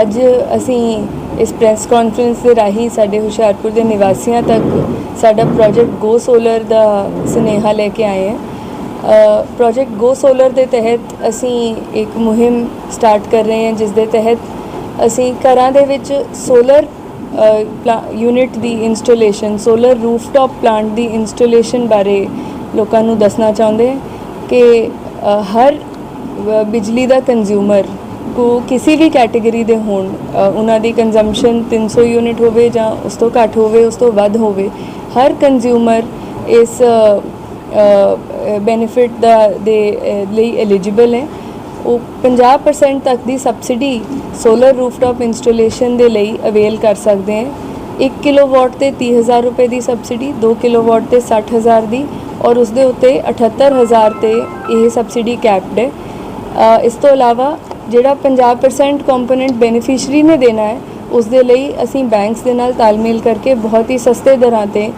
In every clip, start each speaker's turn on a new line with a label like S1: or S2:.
S1: ਅੱਜ ਅਸੀਂ ਇਸ ਪ੍ਰੈਸ ਕਾਨਫਰੰਸ ਦੇ ਰਾਹੀਂ ਸਾਡੇ ਹੁਸ਼ਿਆਰਪੁਰ ਦੇ ਨਿਵਾਸੀਆਂ ਤੱਕ ਸਾਡਾ ਪ੍ਰੋਜੈਕਟ ਗੋ ਸੋਲਰ ਦਾ ਸੁਨੇਹਾ ਲੈ ਕੇ ਆਏ ਹਾਂ। ਪ੍ਰੋਜੈਕਟ ਗੋ ਸੋਲਰ ਦੇ ਤਹਿਤ ਅਸੀਂ ਇੱਕ ਮੁਹਿੰਮ ਸਟਾਰਟ ਕਰ ਰਹੇ ਹਾਂ, ਜਿਸ ਦੇ ਤਹਿਤ ਅਸੀਂ ਘਰਾਂ ਦੇ ਵਿੱਚ ਸੋਲਰ ਯੂਨਿਟ ਦੀ ਇੰਸਟਾਲੇਸ਼ਨ ਸੋਲਰ ਰੂਫਟਾਪ ਪਲਾਂਟ ਦੀ ਇੰਸਟਾਲੇਸ਼ਨ ਬਾਰੇ ਲੋਕਾਂ ਨੂੰ ਦੱਸਣਾ ਚਾਹੁੰਦੇ ਕਿ ਹਰ ਬਿਜਲੀ ਦਾ ਕੰਜ਼ਿਊਮਰ ਕੋ ਕਿਸੇ ਵੀ ਕੈਟਾਗਰੀ ਦੇ ਹੋਣ ਉਹਨਾਂ ਦੀ ਕੰਜ਼ੰਪਸ਼ਨ 300 ਯੂਨਿਟ ਹੋਵੇ ਜਾਂ ਉਸ ਤੋਂ ਘੱਟ ਹੋਵੇ, ਉਸ ਤੋਂ ਵੱਧ ਹੋਵੇ, ਹਰ ਕੰਜ਼ਿਊਮਰ ਇਸ ਬੈਨੀਫਿਟ ਦਾ, ਦੇ ਲਈ ਐਲੀਜੀਬਲ ਹੈ। ਉਹ 50% ਤੱਕ ਦੀ ਸਬਸਿਡੀ ਸੋਲਰ ਰੂਫਟਾਪ ਇੰਸਟਾਲੇਸ਼ਨ ਦੇ ਲਈ ਅਵੇਲ ਕਰ ਸਕਦੇ ਹੈ। 1 ਕਿਲੋਵਾਟ ਤੇ 30000 ਰੁਪਏ ਦੀ ਸਬਸਿਡੀ 2 ਕਿਲੋਵਾਟ ਤੇ 60000 ਦੀ ਔਰ ਉਸ ਦੇ ਉੱਤੇ 78000 ਤੇ ਇਹ ਸਬਸਿਡੀ ਕੈਪਡ ਹੈ। ਇਸ ਤੋਂ ਇਲਾਵਾ ਜਿਹੜਾ 50% ਕੰਪੋਨੈਂਟ ਬੈਨੀਫੀਸ਼ੀਅਰੀ ਨੇ ਦੇਣਾ ਹੈ ਉਸ ਦੇ ਲਈ ਅਸੀਂ ਬੈਂਕਸ ਦੇ ਨਾਲ ਤਾਲਮੇਲ ਕਰਕੇ ਬਹੁਤ ਹੀ ਸਸਤੇ ਦਰਾਂ ਤੇ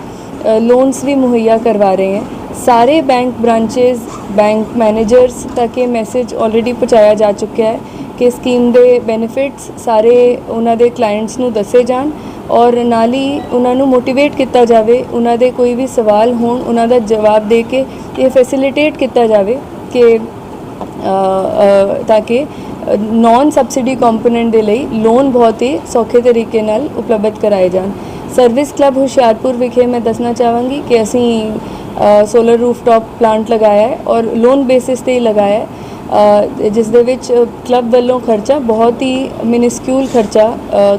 S1: ਲੋਨਸ ਵੀ ਮੁਹੱਈਆ ਕਰਵਾ ਰਹੇ ਹਾਂ। ਸਾਰੇ ਬੈਂਕ ਬ੍ਰਾਂਚੇਸ ਬੈਂਕ ਮੈਨੇਜਰਸ ਤੱਕ ਇਹ ਮੈਸੇਜ ਆਲਰੇਡੀ ਪਹੁੰਚਾਇਆ ਜਾ ਚੁੱਕਿਆ ਹੈ ਕਿ ਸਕੀਮ ਦੇ ਬੈਨੀਫਿਟਸ ਸਾਰੇ ਉਹਨਾਂ ਦੇ ਕਲਾਇੰਟਸ ਨੂੰ ਦੱਸੇ ਜਾਣ ਔਰ ਨਾਲ ਹੀ ਉਹਨਾਂ ਨੂੰ ਮੋਟੀਵੇਟ ਕੀਤਾ ਜਾਵੇ, ਉਹਨਾਂ ਦੇ ਕੋਈ ਵੀ ਸਵਾਲ ਹੋਣ, ਉਹਨਾਂ ਦਾ ਜਵਾਬ ਦੇ ਕੇ ਇਹ ਫੈਸਿਲਿਟੇਟ ਕੀਤਾ ਜਾਵੇ ਕਿ ਤਾਂ ਕਿ ਨਾਨ ਸਬਸਿਡੀ ਕੰਪੋਨੈਂਟ ਦੇ ਲਈ ਲੋਨ ਬਹੁਤ ਹੀ ਸੌਖੇ ਤਰੀਕੇ ਨਾਲ ਉਪਲਬਧ ਕਰਾਏ ਜਾਣ। ਸਰਵਿਸ ਕਲੱਬ ਹੁਸ਼ਿਆਰਪੁਰ ਵਿਖੇ ਮੈਂ ਦੱਸਣਾ ਚਾਹਾਂਗੀ ਕਿ ਅਸੀਂ ਸੋਲਰ ਰੂਫਟਾਪ ਪਲਾਂਟ ਲਗਾਇਆ ਹੈ ਔਰ ਲੋਨ ਬੇਸਿਸ ਤੇ ਹੀ ਲਗਾਇਆ ਹੈ। ਜਿਸ ਦੇ ਵਿੱਚ ਕਲੱਬ ਵੱਲੋਂ ਖਰਚਾ ਬਹੁਤ ਹੀ ਮਿਨਿਸਕਿਊਲ ਖਰਚਾ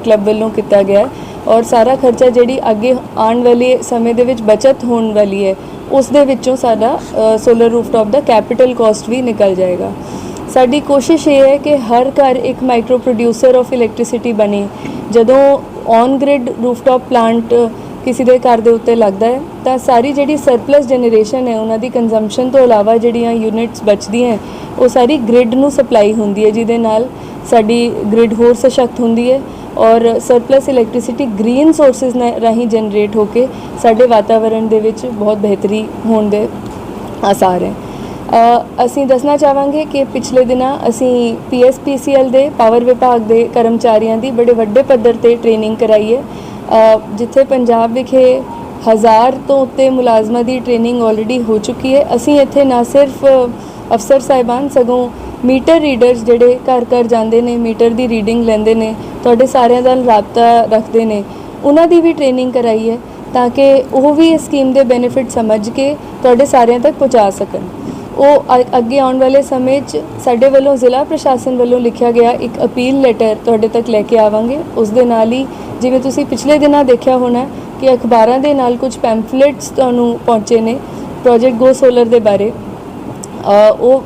S1: ਕਲੱਬ ਵੱਲੋਂ ਕੀਤਾ ਗਿਆ ਹੈ ਔਰ ਸਾਰਾ ਖਰਚਾ ਜਿਹੜੀ ਅੱਗੇ ਆਉਣ ਵਾਲੇ ਸਮੇਂ ਦੇ ਵਿੱਚ ਬਚਤ ਹੋਣ ਵਾਲੀ ਹੈ, ਉਸ ਦੇ ਵਿੱਚੋਂ ਸਾਡਾ ਸੋਲਰ ਰੂਫਟਾਪ ਦਾ ਕੈਪੀਟਲ ਕਾਸਟ ਵੀ ਨਿਕਲ ਜਾਏਗਾ। ਸਾਡੀ ਕੋਸ਼ਿਸ਼ ਇਹ ਹੈ ਕਿ ਹਰ ਘਰ ਇੱਕ ਮਾਈਕਰੋ ਪ੍ਰੋਡਿਊਸਰ ਆਫ ਇਲੈਕਟ੍ਰਿਸਿਟੀ ਬਣੇ। ਜਦੋਂ ਔਨ ਗ੍ਰਿਡ ਰੂਫਟਾਪ ਪਲਾਂਟ ਕਿਸੇ ਦੇ ਘਰ ਦੇ ਉੱਤੇ ਲੱਗਦਾ ਹੈ, ਤਾਂ ਸਾਰੀ ਜਿਹੜੀ ਸਰਪਲਸ ਜਨਰੇਸ਼ਨ ਹੈ, ਉਹਨਾਂ ਦੀ ਕੰਜ਼ੰਪਸ਼ਨ ਤੋਂ ਇਲਾਵਾ ਜਿਹੜੀਆਂ ਯੂਨਿਟਸ ਬਚਦੀਆਂ ਉਹ ਸਾਰੀ ਗ੍ਰਿਡ ਨੂੰ ਸਪਲਾਈ ਹੁੰਦੀ ਹੈ, ਜਿਹਦੇ ਨਾਲ ਸਾਡੀ ਗ੍ਰਿਡ ਹੋਰ ਸਸ਼ਕਤ ਹੁੰਦੀ ਹੈ ਔਰ ਸਰਪਲਸ ਇਲੈਕਟ੍ਰਿਸਿਟੀ ਗ੍ਰੀਨ ਸੋਰਸਸ ਰਾਹੀਂ ਜਨਰੇਟ ਹੋ ਕੇ ਸਾਡੇ ਵਾਤਾਵਰਣ ਦੇ ਵਿੱਚ ਬਹੁਤ ਬਿਹਤਰੀ ਹੋਣ ਦੇ ਆਸਾਰ ਹੈ। ਅਸੀਂ ਦੱਸਣਾ ਚਾਹਾਂਗੇ ਕਿ ਪਿਛਲੇ ਦਿਨਾਂ ਅਸੀਂ ਪੀਐਸਪੀਸੀਐਲ ਦੇ ਪਾਵਰ ਵਿਭਾਗ ਦੇ ਕਰਮਚਾਰੀਆਂ ਦੀ ਬੜੇ ਵੱਡੇ ਪੱਧਰ ਤੇ ਟ੍ਰੇਨਿੰਗ ਕਰਾਈ ਹੈ। ਜਿੱਥੇ ਪੰਜਾਬ ਵਿਖੇ ਹਜ਼ਾਰ ਤੋਂ ਉੱਤੇ ਮੁਲਾਜ਼ਮਾਂ ਦੀ ਟ੍ਰੇਨਿੰਗ ਆਲਰੇਡੀ ਹੋ ਚੁੱਕੀ ਹੈ। ਅਸੀਂ ਇੱਥੇ ਨਾ ਸਿਰਫ ਅਫਸਰ ਸਾਹਿਬਾਨ, ਸਗੋਂ ਮੀਟਰ ਰੀਡਰਸ ਜਿਹੜੇ ਘਰ ਘਰ ਜਾਂਦੇ ਨੇ ਮੀਟਰ ਦੀ ਰੀਡਿੰਗ ਲੈਂਦੇ ਨੇ, ਤੁਹਾਡੇ ਸਾਰਿਆਂ ਦਾ ਰਾਬਤਾ ਰੱਖਦੇ ਨੇ, ਉਹਨਾਂ ਦੀ ਵੀ ਟ੍ਰੇਨਿੰਗ ਕਰਾਈ ਹੈ ਤਾਂ ਕਿ ਉਹ ਵੀ ਇਸ ਸਕੀਮ ਦੇ ਬੈਨੀਫਿਟ ਸਮਝ ਕੇ ਤੁਹਾਡੇ ਸਾਰਿਆਂ ਤੱਕ ਪਹੁੰਚਾ ਸਕਣ। ਉਹ ਅ- ਅੱਗੇ ਆਉਣ ਵਾਲੇ ਸਮੇਂ 'ਚ ਸਾਡੇ ਵੱਲੋਂ ਜ਼ਿਲ੍ਹਾ ਪ੍ਰਸ਼ਾਸਨ ਵੱਲੋਂ ਲਿਖਿਆ ਗਿਆ ਇੱਕ ਅਪੀਲ ਲੈਟਰ ਤੁਹਾਡੇ ਤੱਕ ਲੈ ਕੇ ਆਵਾਂਗੇ। ਉਸ ਦੇ ਨਾਲ ਹੀ ਜਿਵੇਂ ਤੁਸੀਂ ਪਿਛਲੇ ਦਿਨਾਂ ਦੇਖਿਆ ਹੋਣਾ ਕਿ ਅਖਬਾਰਾਂ ਦੇ ਨਾਲ ਕੁਝ ਪੈਂਫਲੇਟਸ ਤੁਹਾਨੂੰ ਪਹੁੰਚੇ ਨੇ ਪ੍ਰੋਜੈਕਟ ਗੋ ਸੋਲਰ ਦੇ ਬਾਰੇ। ਅ, ਉਹ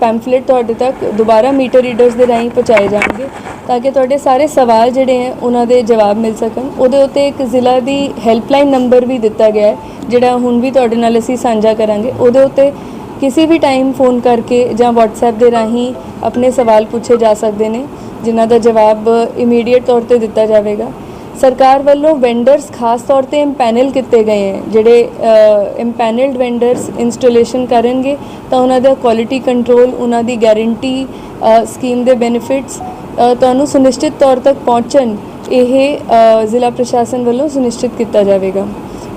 S1: ਪੈਂਫਲੇਟ ਤੁਹਾਡੇ ਤੱਕ ਦੁਬਾਰਾ ਮੀਟਰ ਰੀਡਰਸ ਦੇ ਰਾਹੀਂ ਪਹੁੰਚਾਏ ਜਾਣਗੇ ਤਾਂ ਕਿ ਤੁਹਾਡੇ ਸਾਰੇ ਸਵਾਲ ਜਿਹੜੇ ਹੈ ਉਹਨਾਂ ਦੇ ਜਵਾਬ ਮਿਲ ਸਕਣ। ਉਹਦੇ ਉੱਤੇ ਇੱਕ ਜ਼ਿਲ੍ਹਾ ਦੀ ਹੈਲਪਲਾਈਨ ਨੰਬਰ ਵੀ ਦਿੱਤਾ ਗਿਆ ਹੈ ਜਿਹੜਾ ਹੁਣ ਵੀ ਤੁਹਾਡੇ ਨਾਲ ਅਸੀਂ ਸਾਂਝਾ ਕਰਾਂਗੇ। ਉਹਦੇ ਉੱਤੇ ਕਿਸੇ ਵੀ ਟਾਈਮ ਫੋਨ ਕਰਕੇ ਜਾਂ WhatsApp ਦੇ ਰਾਹੀਂ ਆਪਣੇ ਸਵਾਲ ਪੁੱਛੇ ਜਾ ਸਕਦੇ ਨੇ, ਜਿਨ੍ਹਾਂ ਦਾ ਜਵਾਬ ਇਮੀਡੀਏਟ ਤੌਰ ਤੇ ਦਿੱਤਾ ਜਾਵੇਗਾ। ਸਰਕਾਰ ਵੱਲੋਂ ਵੈਂਡਰਸ ਖਾਸ ਤੌਰ ਤੇ ਇੰਪੈਨਲ ਕੀਤੇ ਗਏ ਹੈ, ਜਿਹੜੇ ਇੰਪੈਨਲਡ ਵੈਂਡਰਸ ਇੰਸਟਾਲੇਸ਼ਨ ਕਰਨਗੇ, ਤਾਂ ਉਹਨਾਂ ਦਾ ਕੁਆਲਿਟੀ ਕੰਟਰੋਲ ਉਹਨਾਂ ਦੀ ਗਾਰੰਟੀ ਸਕੀਮ ਦੇ ਬੈਨੀਫਿਟਸ ਤੁਹਾਨੂੰ ਸੁਨਿਸ਼ਚਿਤ ਤੌਰ ਤੱਕ ਪਹੁੰਚਣ, ਇਹ ਜ਼ਿਲ੍ਹਾ ਪ੍ਰਸ਼ਾਸਨ ਵੱਲੋਂ ਸੁਨਿਸ਼ਚਿਤ ਕੀਤਾ ਜਾਵੇਗਾ।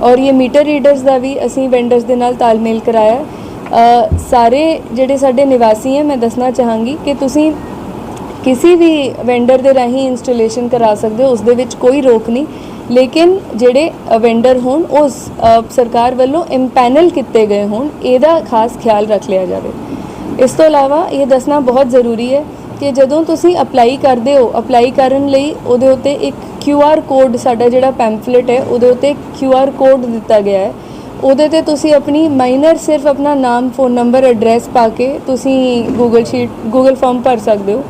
S1: ਔਰ ਇਹ ਮੀਟਰ ਰੀਡਰਸ ਦਾ ਵੀ ਅਸੀਂ ਵੈਂਡਰਸ ਦੇ ਨਾਲ ਤਾਲਮੇਲ ਕਰਾਇਆ ਸਾਰੇ ਜਿਹੜੇ ਸਾਡੇ ਨਿਵਾਸੀ ਹੈ, ਮੈਂ ਦੱਸਣਾ ਚਾਹਾਂਗੀ ਕਿ ਤੁਸੀਂ ਕਿਸੇ ਵੀ ਵੈਂਡਰ ਦੇ ਰਾਹੀਂ ਇੰਸਟਾਲੇਸ਼ਨ ਕਰਾ ਸਕਦੇ ਹੋ ਉਸ ਦੇ ਵਿੱਚ ਕੋਈ ਰੋਕ ਨਹੀਂ। ਲੇਕਿਨ ਜਿਹੜੇ ਵੈਂਡਰ ਹੋਣ ਉਸ ਸਰਕਾਰ ਵੱਲੋਂ ਇੰਪੈਨਲ ਕੀਤੇ ਗਏ ਹੋਣ, ਇਹਦਾ ਖਾਸ ਖਿਆਲ ਰੱਖ ਲਿਆ ਜਾਵੇ। ਇਸ ਤੋਂ ਇਲਾਵਾ ਇਹ ਦੱਸਣਾ ਬਹੁਤ ਜ਼ਰੂਰੀ ਹੈ ਕਿ ਜਦੋਂ ਤੁਸੀਂ ਅਪਲਾਈ ਕਰਦੇ ਹੋ ਅਪਲਾਈ ਕਰਨ ਲਈ ਉਹਦੇ ਉੱਤੇ ਇੱਕ QR ਕੋਡ ਸਾਡਾ ਜਿਹੜਾ ਪੈਂਫਲੇਟ ਹੈ, ਉਹਦੇ ਉੱਤੇ QR ਕੋਡ ਦਿੱਤਾ ਗਿਆ ਹੈ। ਉਹਦੇ ਤੇ ਤੁਸੀਂ ਆਪਣੀ ਮਾਈਨਰ ਸਿਰਫ ਆਪਣਾ ਨਾਮ ਫੋਨ ਨੰਬਰ ਐਡਰੈਸ ਪਾ ਕੇ ਤੁਸੀਂ ਗੂਗਲ ਸ਼ੀਟ ਗੂਗਲ ਫਾਰਮ ਭਰ ਸਕਦੇ ਹੋ।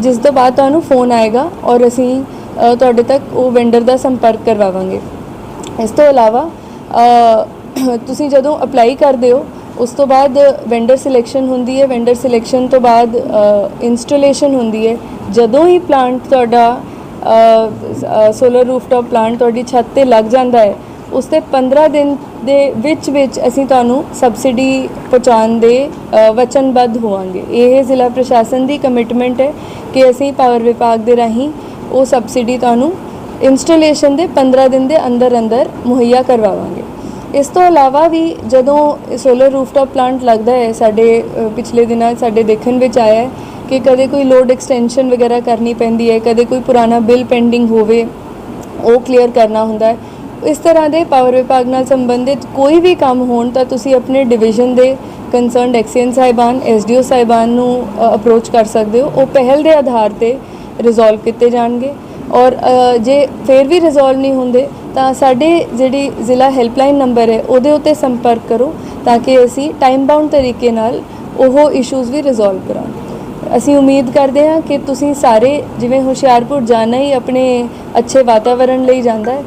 S1: ਜਿਸ ਤੋਂ ਬਾਅਦ ਤੁਹਾਨੂੰ ਫੋਨ ਆਏਗਾ ਔਰ ਅਸੀਂ ਤੁਹਾਡੇ ਤੱਕ ਉਹ ਵੈਂਡਰ ਦਾ ਸੰਪਰਕ ਕਰਵਾਵਾਂਗੇ। ਇਸ ਤੋਂ ਇਲਾਵਾ ਤੁਸੀਂ ਜਦੋਂ ਅਪਲਾਈ ਕਰਦੇ ਹੋ, ਉਸ ਤੋਂ ਬਾਅਦ ਵੈਂਡਰ ਸਿਲੈਕਸ਼ਨ ਹੁੰਦੀ ਹੈ। ਵੈਂਡਰ ਸਿਲੈਕਸ਼ਨ ਤੋਂ ਬਾਅਦ ਇੰਸਟਾਲੇਸ਼ਨ ਹੁੰਦੀ ਹੈ। ਜਦੋਂ ਹੀ ਪਲਾਂਟ ਤੁਹਾਡਾ ਸੋਲਰ ਰੂਫਟਾਪ ਪਲਾਂਟ ਤੁਹਾਡੀ ਛੱਤ ਤੇ ਲੱਗ ਜਾਂਦਾ ਹੈ ਉਸ ਤੇ 15 ਦਿਨ ਦੇ ਵਿੱਚ ਵਿੱਚ ਅਸੀਂ ਤੁਹਾਨੂੰ ਸਬਸਿਡੀ ਪਹੁੰਚਾਉਣ ਦੇ ਵਚਨਬੱਧ ਹੋਵਾਂਗੇ। ਇਹ ਜ਼ਿਲ੍ਹਾ ਪ੍ਰਸ਼ਾਸਨ ਦੀ ਕਮਿਟਮੈਂਟ ਹੈ ਕਿ ਅਸੀਂ ਪਾਵਰ ਵਿਭਾਗ ਦੇ ਰਾਹੀਂ ਉਹ ਸਬਸਿਡੀ ਤੁਹਾਨੂੰ ਇੰਸਟਾਲੇਸ਼ਨ ਦੇ 15 ਦਿਨ ਦੇ ਅੰਦਰ ਅੰਦਰ ਮੁਹੱਈਆ ਕਰਵਾਵਾਂਗੇ। ਇਸ ਤੋਂ ਇਲਾਵਾ ਵੀ ਜਦੋਂ ਸੋਲਰ ਰੂਫਟਾਪ ਪਲਾਂਟ ਲੱਗਦਾ ਹੈ, ਸਾਡੇ ਪਿਛਲੇ ਦਿਨਾਂ ਸਾਡੇ ਦੇਖਣ ਵਿੱਚ ਆਇਆ ਹੈ ਕਿ ਕਦੇ ਕੋਈ ਲੋਡ ਐਕਸਟੈਂਸ਼ਨ ਵਗੈਰਾ ਕਰਨੀ ਪੈਂਦੀ ਹੈ, ਕਦੇ ਕੋਈ ਪੁਰਾਣਾ ਬਿੱਲ ਪੈਂਡਿੰਗ ਹੋਵੇ, ਉਹ ਕਲੀਅਰ ਕਰਨਾ ਹੁੰਦਾ ਹੈ। ਇਸ ਤਰ੍ਹਾਂ ਦੇ ਪਾਵਰ ਵਿਭਾਗ ਨਾਲ ਸੰਬੰਧਿਤ ਕੋਈ ਵੀ ਕੰਮ ਹੋਣ ਤਾਂ ਤੁਸੀਂ ਆਪਣੇ ਡਿਵੀਜ਼ਨ ਦੇ ਕੰਸਰਨਡ ਐਕਸੀਅਨ ਸਾਹਿਬਾਨ ਐਸਡੀਓ ਸਾਹਿਬਾਨ ਨੂੰ ਅਪਰੋਚ ਕਰ ਸਕਦੇ ਹੋ। ਉਹ ਪਹਿਲ ਦੇ ਆਧਾਰ ਤੇ ਰਿਜ਼ੋਲਵ ਕੀਤੇ ਜਾਣਗੇ। ਔਰ ਜੇ ਫਿਰ ਵੀ ਰਿਜ਼ੋਲਵ ਨਹੀਂ ਹੁੰਦੇ, ਤਾਂ ਸਾਡੇ ਜਿਹੜੀ ਜ਼ਿਲ੍ਹਾ ਹੈਲਪਲਾਈਨ ਨੰਬਰ ਹੈ, ਉਹਦੇ ਉੱਤੇ ਸੰਪਰਕ ਕਰੋ ਤਾਂ ਕਿ ਅਸੀਂ ਟਾਈਮ ਬਾਉਂਡ ਤਰੀਕੇ ਨਾਲ ਉਹ ਇਸ਼ੂਜ਼ ਵੀ ਰਿਜ਼ੋਲਵ ਕਰਾਂਗੇ। ਅਸੀਂ ਉਮੀਦ ਕਰਦੇ ਹਾਂ ਕਿ ਤੁਸੀਂ ਸਾਰੇ ਜਿਵੇਂ ਹੁਸ਼ਿਆਰਪੁਰ ਜਾਣਾ ਹੀ ਆਪਣੇ ਅੱਛੇ ਵਾਤਾਵਰਣ ਲਈ ਜਾਂਦਾ ਹੈ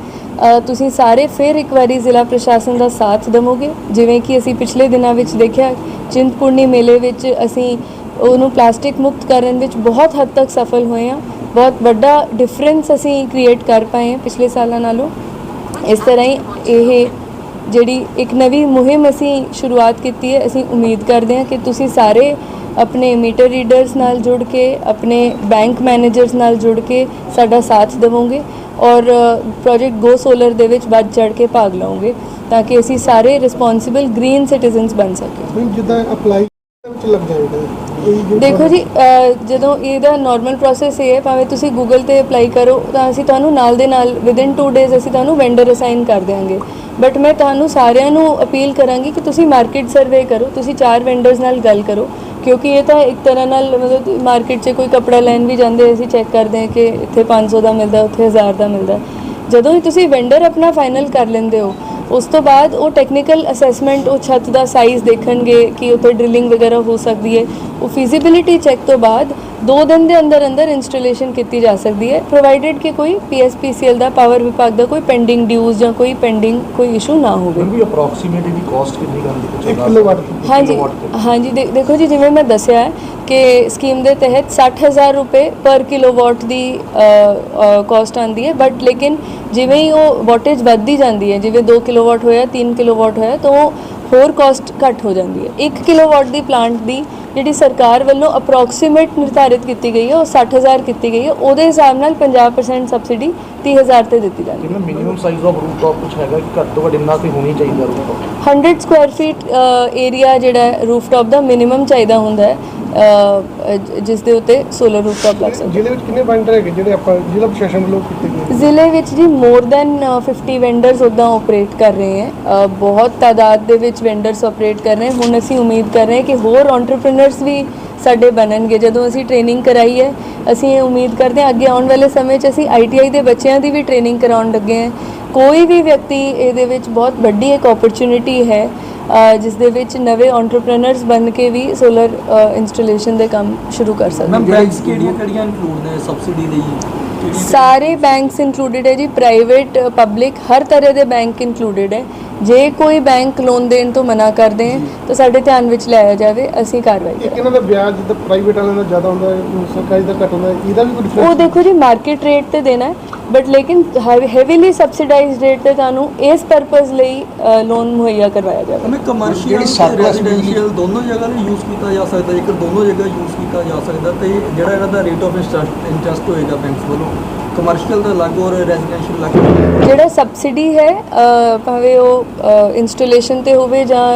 S1: ਤੁਸੀਂ ਸਾਰੇ ਫਿਰ ਇੱਕ ਵਾਰੀ ਜ਼ਿਲ੍ਹਾ ਪ੍ਰਸ਼ਾਸਨ ਦਾ ਸਾਥ ਦੇਵੋਗੇ? ਜਿਵੇਂ ਕਿ ਅਸੀਂ ਪਿਛਲੇ ਦਿਨਾਂ ਵਿੱਚ ਦੇਖਿਆ, ਚਿੰਤਪੁਰਨੀ ਮੇਲੇ ਵਿੱਚ ਅਸੀਂ ਉਹਨੂੰ ਪਲਾਸਟਿਕ ਮੁਕਤ ਕਰਨ ਵਿੱਚ ਬਹੁਤ ਹੱਦ ਤੱਕ ਸਫਲ ਹੋਏ ਹਾਂ। ਬਹੁਤ ਵੱਡਾ ਡਿਫਰੈਂਸ ਅਸੀਂ ਕ੍ਰੀਏਟ ਕਰ ਪਾਏ ਹਾਂ ਪਿਛਲੇ ਸਾਲਾਂ ਨਾਲੋਂ। ਇਸ ਤਰ੍ਹਾਂ ਹੀ ਇਹ ਜਿਹੜੀ ਇੱਕ ਨਵੀਂ ਮੁਹਿੰਮ ਅਸੀਂ ਸ਼ੁਰੂਆਤ ਕੀਤੀ ਹੈ, ਅਸੀਂ ਉਮੀਦ ਕਰਦੇ ਹਾਂ ਕਿ ਤੁਸੀਂ ਸਾਰੇ ਆਪਣੇ ਮੀਟਰ ਰੀਡਰਸ ਨਾਲ ਜੁੜ ਕੇ, ਆਪਣੇ ਬੈਂਕ ਮੈਨੇਜਰਸ ਨਾਲ ਜੁੜ ਕੇ ਸਾਡਾ ਸਾਥ ਦੇਵੋਗੇ। ਔਰ ਪ੍ਰੋਜੈਕਟ ਗੋ ਸੋਲਰ ਦੇ ਵਿੱਚ ਵੱਧ ਚੜ ਕੇ ਭਾਗ ਲਓਗੇ ਤਾਂ ਕਿ ਅਸੀਂ ਸਾਰੇ ਰਿਸਪੌਂਸਿਬਲ ਗ੍ਰੀਨ ਸਿਟੀਜ਼ਨਸ ਬਣ ਸਕੀਏ।
S2: ਜਿੱਦਾਂ ਅਪਲਾਈ ਇਹ ਜੋ
S1: ਦੇਖੋ ਜੀ ਜਦੋਂ ਇਹਦਾ ਨਾਰਮਲ ਪ੍ਰੋਸੈਸ ਇਹ ਹੈ ਭਾਵੇਂ ਤੁਸੀਂ ਗੂਗਲ ਤੇ ਅਪਲਾਈ ਕਰੋ ਤਾਂ ਅਸੀਂ ਤੁਹਾਨੂੰ ਨਾਲ ਦੇ ਨਾਲ ਵਿਦਿਨ 2 ਡੇਜ਼ ਅਸੀਂ ਤੁਹਾਨੂੰ ਵੈਂਡਰ ਅਸਾਈਨ ਕਰ ਦਿਆਂਗੇ। ਬਟ ਮੈਂ ਤੁਹਾਨੂੰ ਸਾਰਿਆਂ ਨੂੰ ਅਪੀਲ ਕਰਾਂਗੀ ਕਿ ਤੁਸੀਂ ਮਾਰਕੀਟ ਸਰਵੇ ਕਰੋ ਤੁਸੀਂ ਚਾਰ ਵੈਂਡਰਸ ਨਾਲ ਗੱਲ ਕਰੋ ਕਿਉਂਕਿ ਇਹ ਤਾਂ ਇੱਕ ਤਰ੍ਹਾਂ ਨਾਲ ਮਤਲਬ ਮਾਰਕੀਟ 'ਚ ਕੋਈ ਕੱਪੜਾ ਲੈਣ ਵੀ ਜਾਂਦੇ ਅਸੀਂ ਚੈੱਕ ਕਰਦੇ ਹਾਂ ਕਿ ਇੱਥੇ 500 ਦਾ ਮਿਲਦਾ ਉੱਥੇ 1000 ਦਾ ਮਿਲਦਾ। ਜਦੋਂ ਹੀ ਤੁਸੀਂ ਵੈਂਡਰ ਆਪਣਾ ਫਾਈਨਲ ਕਰ ਲੈਂਦੇ ਹੋ ਉਸ ਤੋਂ ਬਾਅਦ ਉਹ ਟੈਕਨੀਕਲ ਅਸੈਸਮੈਂਟ ਉਹ ਛੱਤ ਦਾ ਸਾਈਜ਼ ਦੇਖਣਗੇ ਕਿ ਉੱਥੇ ਡ੍ਰਿਲਿੰਗ ਵਗੈਰਾ ਹੋ ਸਕਦੀ ਹੈ ਉਹ ਫੀਜ਼ੀਬਿਲਿਟੀ ਚੈੱਕ ਤੋਂ ਬਾਅਦ 2 ਦਿਨ ਦੇ ਅੰਦਰ ਅੰਦਰ ਇੰਸਟਾਲੇਸ਼ਨ ਕੀਤੀ ਜਾ ਸਕਦੀ ਹੈ ਪ੍ਰੋਵਾਈਡਡ ਕਿ ਕੋਈ ਪੀਐਸਪੀਸੀਐਲ ਦਾ ਪਾਵਰ ਵਿਭਾਗ ਦਾ ਕੋਈ ਪੈਂਡਿੰਗ ਡਿਊਜ਼ ਜਾਂ ਕੋਈ ਪੈਂਡਿੰਗ ਕੋਈ ਇਸ਼ੂ ਨਾ ਹੋਵੇ
S3: ਵੀ ਅਪਰੋਕਸੀਮੇਟਲੀ ਦੀ ਕਾਸਟ ਕਿੰਨੀ ਦੀ ਕੁਛ
S2: ਇੱਕ
S3: ਅੰਦਾਜ਼ਾ?
S2: ਕਿਲੋਵਾਟ
S3: ਇੱਕ
S1: ਹਾਂਜੀ। ਹਾਂਜੀ ਦੇ- ਦੇਖੋ ਜੀ ਜਿਵੇਂ ਮੈਂ ਦੱਸਿਆ ਹੈ ਕਿ ਸਕੀਮ ਦੇ ਤਹਿਤ 60000 ਰੁਪਏ ਪਰ ਕਿਲੋਵਾਟ ਦੀ ਕਾਸਟ ਆਂਦੀ ਹੈ ਬਟ ਲੇਕਿਨ ਜਿਵੇਂ ਹੀ ਉਹ ਵਾਟੇਜ ਵੱਧਦੀ ਜਾਂਦੀ ਹੈ ਜਿਵੇਂ 2 ਕਿਲੋਵਾਟ ਹੋਇਆ 3 ਕਿਲੋਵਾਟ ਹੋਇਆ ਤਾਂ ਉਹ ਹੋਰ ਕਾਸਟ ਘੱਟ ਹੋ ਜਾਂਦੀ ਹੈ। 1 ਕਿਲੋਵਾਟ ਦੀ ਪਲਾਂਟ ਦੀ ਜਿਹੜੀ ਸਰਕਾਰ ਵੱਲੋਂ ਅਪਰੋਕਸੀਮੇਟ ਨਿਰਧਾਰਿਤ ਕੀਤੀ ਗਈ ਹੈ ਉਹ 60000 ਕੀਤੀ ਗਈ ਹੈ ਉਹਦੇ ਹਿਸਾਬ ਨਾਲ 50% ਸਬਸਿਡੀ 30000 ਤੇ ਦਿੱਤੀ ਜਾਂਦੀ ਹੈ।
S3: ਮਿਨੀਮਮ ਸਾਈਜ਼ ਆਫ ਰੂਫਟਾਪ ਕੁਝ ਹੈਗਾ ਕਿ ਘੱਟ ਤੋਂ ਘੱਟ ਇੰਨਾ ਤੇ ਹੋਣੀ ਚਾਹੀਦੀ ਰੂਫਟਾਪ
S1: 100 ਸਕੁਆਇਰ ਫੀਟ ਏਰੀਆ ਜਿਹੜਾ ਰੂਫਟਾਪ ਦਾ ਮਿਨੀਮਮ ਚਾਹੀਦਾ ਹੁੰਦਾ ਹੈ। ਜਿਸ ਦੇ ਉੱਤੇ ਸੋਲਰ ਰੂਫਟਾਪ ਲੱਗ ਸਕਦਾ
S2: ਜ਼ਿਲ੍ਹੇ ਵਿੱਚ ਕਿੰਨੇ ਵੈਂਡਰ ਹੈਗੇ ਜਿਹੜੇ ਆਪਾਂ ਜ਼ਿਲ੍ਹਾ ਪ੍ਰਸ਼ਾਸਨ ਵੱਲੋਂ ਕੀਤੇ ਗਏ?
S1: ਜ਼ਿਲ੍ਹੇ ਵਿੱਚ ਜੀ ਮੋਰ ਦੈਨ 50 ਵੈਂਡਰਸ ਉਦਾਂ ਆਪਰੇਟ ਕਰ ਰਹੇ ਹੈ। ਬਹੁਤ ਤਾਦਾਦ ਦੇ ਵਿੱਚ ਵੈਂਡਰਸ ਆਪਰੇਟ ਕਰ ਰਹੇ ਹੁਣ ਅਸੀਂ ਉਮੀਦ ਕਰ ਰਹੇ ਹਾਂ ਕਿ ਹੋਰ ਐਂਟਰਪ੍ਰੀਨਰਸ ਵੀ ਸਾਡੇ ਬਣਨਗੇ। ਜਦੋਂ ਅਸੀਂ ਟ੍ਰੇਨਿੰਗ ਕਰਾਈ ਹੈ ਅਸੀਂ ਇਹ ਉਮੀਦ ਕਰਦੇ ਹਾਂ ਅੱਗੇ ਆਉਣ ਵਾਲੇ ਸਮੇਂ 'ਚ ਅਸੀਂ ਆਈਟੀਆਈ ਦੇ ਬੱਚਿਆਂ ਦੀ ਵੀ ਟ੍ਰੇਨਿੰਗ ਕਰਾਉਣ ਲੱਗੇ ਹਾਂ। ਕੋਈ ਵੀ ਵਿਅਕਤੀ ਇਹਦੇ ਵਿੱਚ ਬਹੁਤ ਵੱਡੀ ਇੱਕ ਓਪਰਚ्युनिटी ਹੈ। ਜਿਸ ਦੇ ਵਿੱਚ ਨਵੇਂ ਐਂਟਰਪ੍ਰੀਨਰਸ ਬਣ ਕੇ ਵੀ ਸੋਲਰ ਇੰਸਟਾਲੇਸ਼ਨ ਦੇ ਕੰਮ ਸ਼ੁਰੂ ਕਰ ਸਕਦੇ
S4: ਮੈਮ ਬੈਂਕਸ ਕਿਹੜੀਆਂ ਕਿਹੜੀਆਂ ਇਨਕਲੂਡ ਨੇ ਸਬਸਿਡੀ ਲਈ?
S1: ਸਾਰੇ ਬੈਂਕਸ ਇਨਕਲੂਡਡ ਹੈ ਜੀ। ਪ੍ਰਾਈਵੇਟ ਪਬਲਿਕ ਹਰ ਤਰ੍ਹਾਂ ਦੇ ਬੈਂਕ ਇਨਕਲੂਡਡ ਹੈ। ਜੇ ਕੋਈ ਬੈਂਕ ਲੋਨ ਦੇਣ ਤੋਂ ਮਨਾ ਕਰਦੇ ਹੈ ਤਾਂ ਸਾਡੇ ਧਿਆਨ ਵਿੱਚ ਲਿਆਇਆ ਜਾਵੇ ਅਸੀਂ ਕਾਰਵਾਈ ਕਰਾਂਗੇ
S2: ਇਹਨਾਂ ਦਾ ਵਿਆਜ ਜਿੱਦਾਂ ਪ੍ਰਾਈਵੇਟ ਵਾਲਿਆਂ ਦਾ ਜ਼ਿਆਦਾ ਹੁੰਦਾ ਹੈ ਸਰਕਾਰੀ ਦਾ ਘੱਟ ਹੁੰਦਾ ਹੈ ਇਹਦਾ ਵੀ ਕੋਈ
S1: ਉਹ
S2: ਡਿਫਰੈਂਸ
S1: ਦੇਖੋ ਜੀ ਮਾਰਕੀਟ ਰੇਟ ਤੇ ਦੇਣਾ ਹੈ। ਬਟ ਲੇਕਿਨ ਹੈਵੀਲੀ ਸਬਸਿਡਾਈਜ਼ਡ ਰੇਟ ਤੇ ਤੁਹਾਨੂੰ ਇਸ ਪਰਪਸ ਲਈ ਲੋਨ ਮੁਹੱਈਆ ਕਰਵਾਇਆ ਜਾਵੇ
S4: ਮੈਂ ਕਮਰਸ਼ੀਅਲ ਤੇ ਰੈਜ਼ੀਡੈਂਸ਼ੀਅਲ ਦੋਨੋਂ ਜਗ੍ਹਾ ਲਈ ਯੂਜ਼ ਕੀਤਾ ਜਾ ਸਕਦਾ ਜੇਕਰ ਦੋਨੋਂ ਜਗ੍ਹਾ ਯੂਜ਼ ਕੀਤਾ ਜਾ ਸਕਦਾ ਤੇ ਜਿਹੜਾ ਇਹਨਾਂ ਦਾ ਰੇਟ ਆਫ ਇੰਟਰਸਟ ਹੋਏਗਾ ਬੈਂਕਸ ਵੱਲੋਂ। ਕਮਰਸ਼ੀਅਲ ਦਾ ਅਲੱਗ ਔਰ ਰੈਜ਼ੀਡੈਂਸ਼ੀਅਲ ਅਲੱਗ।
S1: ਜਿਹੜਾ ਸਬਸਿਡੀ ਹੈ ਭਾਵੇਂ ਉਹ ਇੰਸਟਾਲੇਸ਼ਨ ਤੇ ਹੋਵੇ ਜਾਂ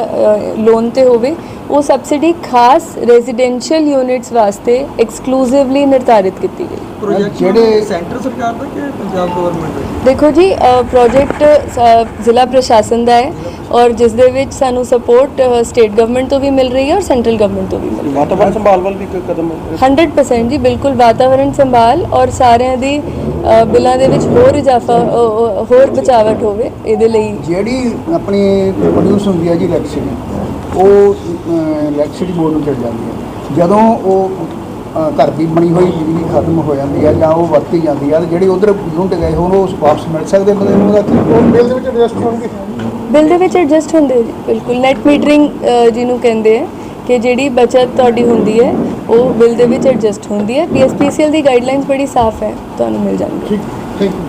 S1: ਲੋਨ ਤੇ ਹੋਵੇ ਉਹ ਸਬਸਿਡੀ ਖਾਸ ਰੈਜ਼ੀਡੈਂਸ਼ੀਅਲ ਯੂਨਿਟਸ ਵਾਸਤੇ ਐਕਸਕਲੂਸਿਵਲੀ ਨਿਰਧਾਰਿਤ ਕੀਤੀ ਗਈ।
S4: ਪ੍ਰੋਜੈਕਟ
S5: ਜਿਹੜੇ-
S4: ਸੈਂਟਰ ਸਰਕਾਰ ਦਾ ਕਿ ਪੰਜਾਬ ਗਵਰਨਮੈਂਟ ਦਾ?
S1: ਦੇਖੋ ਜੀ ਪ੍ਰੋਜੈਕਟ ਜ਼ਿਲ੍ਹਾ ਪ੍ਰਸ਼ਾਸਨ ਦਾ ਹੈ ਔਰ ਜਿਸ ਦੇ ਵਿੱਚ ਸਾਨੂੰ ਸਪੋਰਟ ਸਟੇਟ ਗਵਰਨਮੈਂਟ ਤੋਂ ਵੀ ਮਿਲ ਰਹੀ ਹੈ ਔਰ ਸੈਂਟਰਲ ਗਵਰਨਮੈਂਟ ਤੋਂ ਵੀ ਮਿਲ ਰਹੀ
S5: ਵਾਤਾਵਰਣ ਸੰਭਾਲ ਵੱਲ ਵੀ ਕੋਈ ਕਦਮ
S1: ਹੈ। 100% ਜੀ ਬਿਲਕੁਲ ਵਾਤਾਵਰਣ ਸੰਭਾਲ ਔਰ ਸਾਰਿਆਂ ਦੀ ਬਿੱਲਾਂ ਦੇ ਵਿੱਚ ਹੋਰ ਇਜ਼ਾਫਾ ਹੋਰ ਬਚਾਵਟ ਹੋਵੇ ਇਹਦੇ ਲਈ
S5: ਜਿਹੜੀ ਆਪਣੀ ਪ੍ਰੋਡਿਊਸ ਹੁੰਦੀ ਹੈ ਜੀ ਇਲੈਕਟ੍ਰਿਸਿਟੀ ਉਹ ਇਲੈਕਟ੍ਰਿਸਿਟੀ ਬੋਰਡ ਨੂੰ ਚਲ ਜਾਂਦੀ ਹੈ। ਜਦੋਂ ਉਹ ਅ, ਘਰ ਦੀ ਬਣੀ ਹੋਈ ਬਿਜਲੀ ਖਤਮ ਹੋ ਜਾਂਦੀ ਹੈ ਜਾਂ ਉਹ ਵਰਤੀ ਜਾਂਦੀ ਹੈ ਤੇ ਜਿਹੜੇ ਉਧਰ ਯੂਨਿਟ ਗਏ ਹੋਣ ਉਹ ਵਾਪਸ ਮਿਲ ਸਕਦੇ ਮਤਲਬ ਉਹਦਾ ਕੀ?
S2: ਉਹ ਬਿੱਲ ਦੇ ਵਿੱਚ ਐਡਜਸਟ ਹੋਣਗੇ।
S1: ਬਿੱਲ ਦੇ ਵਿੱਚ ਐਡਜਸਟ ਹੁੰਦੇ ਜੀ ਬਿਲਕੁਲ ਨੈਟ ਮੀਟਰਿੰਗ ਜਿਹਨੂੰ ਕਹਿੰਦੇ ਆ ਕਿ ਜਿਹੜੀ ਬਚਤ ਤੁਹਾਡੀ ਹੁੰਦੀ ਹੈ ਉਹ ਬਿੱਲ ਦੇ ਵਿੱਚ ਐਡਜਸਟ ਹੁੰਦੀ ਹੈ। ਪੀਐਸਪੀਸੀਐਲ ਦੀ ਗਾਈਡਲਾਈਨਸ ਬੜੀ ਸਾਫ਼ ਹੈ ਤੁਹਾਨੂੰ ਮਿਲ ਜਾਣਗੇ।
S2: ਠੀਕ ਥੈਂਕ ਯੂ